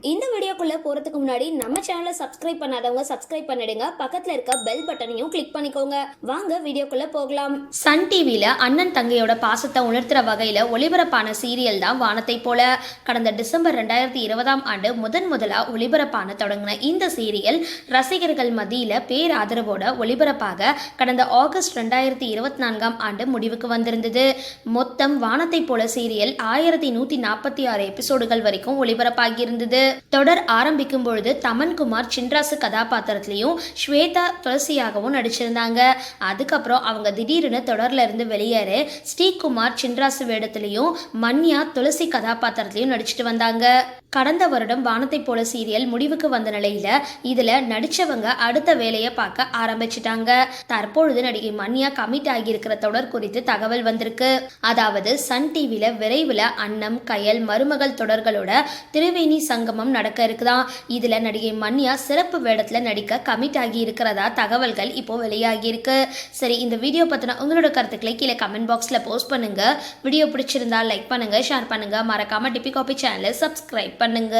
இந்த வீடியோக்குள்ளே போறதுக்கு முன்னாடி நம்ம சேனலை சப்ஸ்கிரைப் பண்ணாதவங்க சப்ஸ்கிரைப் பண்ணிடுங்க. பக்கத்தில் இருக்க பெல் பட்டனையும் கிளிக் பண்ணிக்கோங்க. வாங்க வீடியோக்குள்ளே போகலாம். சன் டிவியில் அண்ணன் தங்கையோட பாசத்தை உணர்த்துற வகையில் ஒளிபரப்பான சீரியல் தான் வானத்தை போல. கடந்த டிசம்பர் ரெண்டாயிரத்தி இருபதாம் ஆண்டு முதன் முதலாக ஒளிபரப்பான தொடங்கின இந்த சீரியல் ரசிகர்கள் மத்தியில் பேராதரவோட ஒளிபரப்பாக கடந்த ஆகஸ்ட் ரெண்டாயிரத்தி இருபத்தி நான்காம் ஆண்டு முடிவுக்கு வந்திருந்தது. மொத்தம் வானத்தை போல சீரியல் ஆயிரத்தி நூத்தி நாற்பத்தி ஆறு எபிசோடுகள் வரைக்கும் ஒளிபரப்பாகியிருந்தது தொடர் ஆரம்பிக்கும் பொழுது தமன்குமார் சின்ராசு கதாபாத்திரத்திலையும் ஸ்வேதா துளசியாகவும் நடிச்சிருந்தாங்க. அதுக்கப்புறம் அவங்க திடீர்னு தொடர்ல இருந்து வெளியேற ஸ்ரீகுமார் சின்ராசு வேடத்திலையும் மன்யா துளசி கதாபாத்திரத்திலையும் நடிச்சிட்டு வந்தாங்க. கடந்த வருடம் வானத்தை போல சீரியல் முடிவுக்கு வந்த நிலையில இதுல நடிச்சவங்க அடுத்த வேலையை பார்க்க ஆரம்பிச்சிட்டாங்க. தற்பொழுது நடிகை மன்யா கமிட் ஆகியிருக்கிற தொடர் குறித்து தகவல் வந்திருக்கு. அதாவது சன் டிவில விரைவில் அன்னம் கயல் மருமகள் தொடர்களோட திருவேணி சங்கமம் நடக்க தான் இதில் நடிகை மன்யா சிறப்பு வேடத்தில் நடிக்க கமிட் ஆகி இருக்கிறதா? தகவல்கள் இப்போ வெளியாகி இருக்கு. சரி இந்த வீடியோ பற்றின உங்களோட கருத்துக்களை கீழே கமெண்ட் பாக்ஸில் போஸ்ட் பண்ணுங்க. வீடியோ பிடிச்சிருந்தா லைக் பண்ணுங்க ஷேர் பண்ணுங்க. மறக்காம டிபி காபி சேனலை சப்ஸ்கிரைப் பண்ணுங்க.